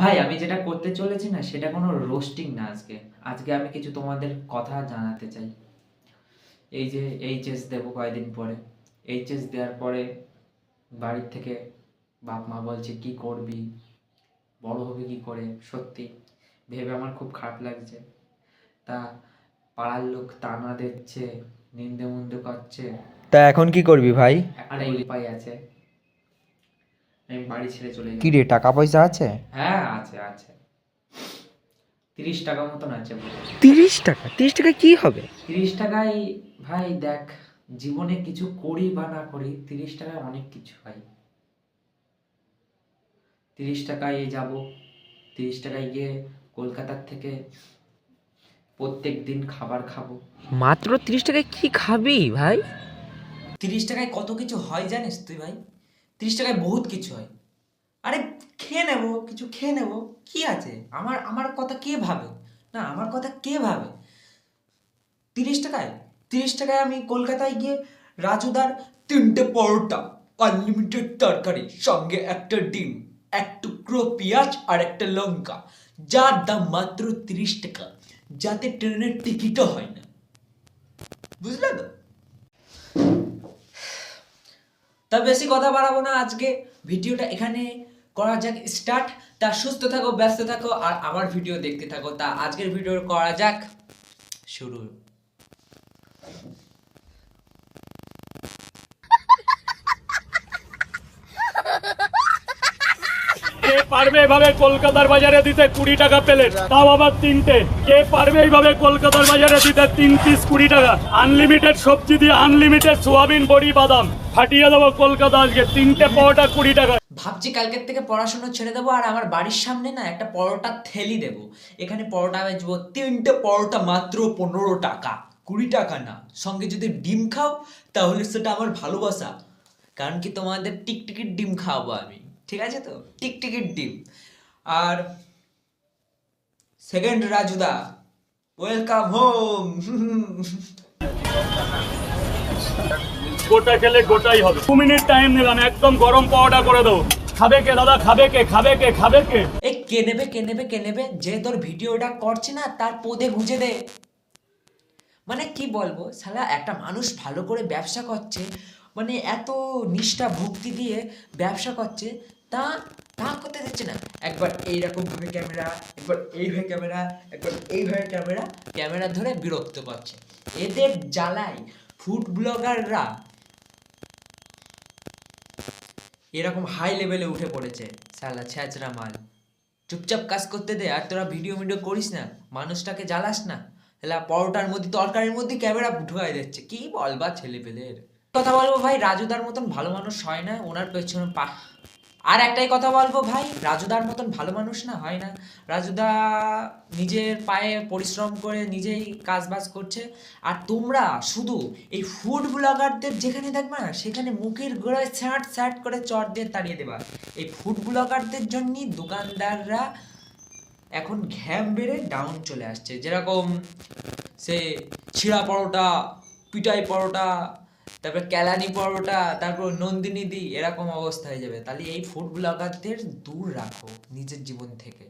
ভাই আমি যেটা করতে চলেছি না সেটা কোনো রোস্টিং না আজকে। আজকে আমি কিছু তোমাদের কথা জানাতে চাই। এই যে এইচএস দেবো কয়েকদিন পরে। এইচএস দেওয়ার পরে বাড়ির থেকে বাপ মা বলছে কি করবি? বড় হবে কি করে? সত্যি? ভেবে আমার খুব খারাপ লাগছে। তা পাড়ার লোক তানা দিচ্ছে নিন্দে মুন্দে করছে। তা এখন কি করবি ভাই? আর এই উপায় আছে। আমি বাড়ি ছেড়ে চলে কি রে টাকা পয়সা আছে? হ্যাঁ আছে আছে। তিরিশ টাকা মতন আছে তিরিশ টাকা? তিরিশ টাকা কি হবে? তিরিশ টাকায় ভাই দেখ জীবনে কিছু করি বা না করি তিরিশ টাকায় অনেক কিছু ভাই। তিরিশ টাকায় যাব তিরিশ টাকায় গিয়ে কলকাতার থেকে প্রত্যেক দিন খাবার খাব। মাত্র তিরিশ টাকায় কি খাবি ভাই? তিরিশ টাকায় কত কিছু হয় জানিস তুই ভাই? তিরিশ টাকায় বহুত কিছু হয়। আরে খেয়ে নেব, কিছু খেয়ে নেব, কি আছে? আমার আমার কথা কে ভাবে? না, আমার কথা কে ভাবে? তিরিশ টাকায়? তিরিশ টাকায় আমি কলকাতায় গিয়ে রাজুদার তিনটে পরোটা আনলিমিটেড তরকারি, সঙ্গে একটা ডিম, এক টুকরো পেঁয়াজ আর একটা লঙ্কা, যার দাম মাত্র তিরিশ টাকা, যাতে ট্রেনের টিকিটও হয় না। বুঝলে তো? তা বেশি কথা বাড়াবো না, আজকে ভিডিওটা এখানে করা যাক স্টার্ট তা সুস্থ থাকো, ব্যস্ত থাকো, আর আমার ভিডিও দেখতে থাকো। তা আজকের ভিডিও করা যাক, শুরু। কে পারবে এভাবে কলকাতার বাজারে দিতে কুড়ি টাকা প্লেট তাও আবার তিনটে। কে পারবে এইভাবে কলকাতার বাজারে দিতে তিন পিস কুড়ি টাকা? আনলিমিটেড সবজি দিয়ে আনলিমিটেড সোয়াবিন বড়ি বাদাম। ফাটিয়ে দেবো কলকাতা আজকে তিনটে পাওয়াটা কুড়ি টাকা। ভাবছি কালকের থেকে পড়াশোনা ছেড়ে দেবো, আর আমার বাড়ির সামনে না একটা পরোটা থেলি দেবো। এখানে পরোটা বেচবো তিনটে পরোটা মাত্র পনেরো টাকা, কুড়ি টাকা না। সঙ্গে যদি ডিম খাও, তাহলে সেটা আমার ভালোবাসা। কারণ কি তোমাদের টিকটিকির ডিম খাওয়াবো আমি, ঠিক আছে তো? টিকটিকির ডিম। আর সেকেন্ড রাজুদা ওয়েলকাম হোম গোটা খেলে গোটাই হবে। দু মিনিট টাইম নিলাম, একদম গরম পাওয়াটা করে দেবো খাবে কে দাদা? খাবে কে? খাবে কে? খাবে কে? কে নেবে কে নেবে কে নেবে? যে ভিডিওটা করছে না, তার পদে দে। মানে কি বলব, শালা, একটা মানুষ ভালো করে ব্যবসা করছে মানে এত নিষ্ঠা দিয়ে ব্যবসা করছে, তা করতে দিচ্ছে না। একবার ক্যামেরা, একবার এইভাবে ক্যামেরা, একবার এইভাবে ক্যামেরা ক্যামেরা ধরে বিরক্ত করছে। এদের জ্বালায় ফুড ব্লগাররা এরকম হাই লেভেলে উঠে পড়েছে। সালা ছ্যাচরা মাল। চুপচাপ কাজ করতে দে, আর তোরা ভিডিও ভিডিও করিস না, মানুষটাকে জ্বালাস না। হেলা পরোটার মধ্যে, তরকারির মধ্যে ক্যামেরা ঢুকাই দিচ্ছে। কি বলবা ছেলে পেলের কথা বলব ভাই রাজুদার মতন ভালো মানুষ হয় না, ওনার পেছনে পা আর একটাই কথা বলব, ভাই, রাজুদার মতন ভালো মানুষ না, হয় না। রাজুদা নিজের পায়ে পরিশ্রম করে নিজেই কাজ বাজ করছে। আর তোমরা শুধু এই ফুড ব্লগারদের যেখানে দেখবে না, সেখানে মুখের গোড়ায় স্যাট স্যাট করে চট দিয়ে তাড়িয়ে দেবা। এই ফুড ব্লগারদের জন্যই দোকানদাররা এখন ঘ্যাম বেড়ে ডাউন চলে আসছে। যেরকম সে ছিঁড়া পরোটা, পিটাই পরোটা তারপর কেলানি পরোটা, তারপর নন্দিনী দি, এরকম অবস্থা হয়ে যাবে। তাহলে এই ফুড ব্লগারদের দূর রাখো নিজের জীবন থেকে।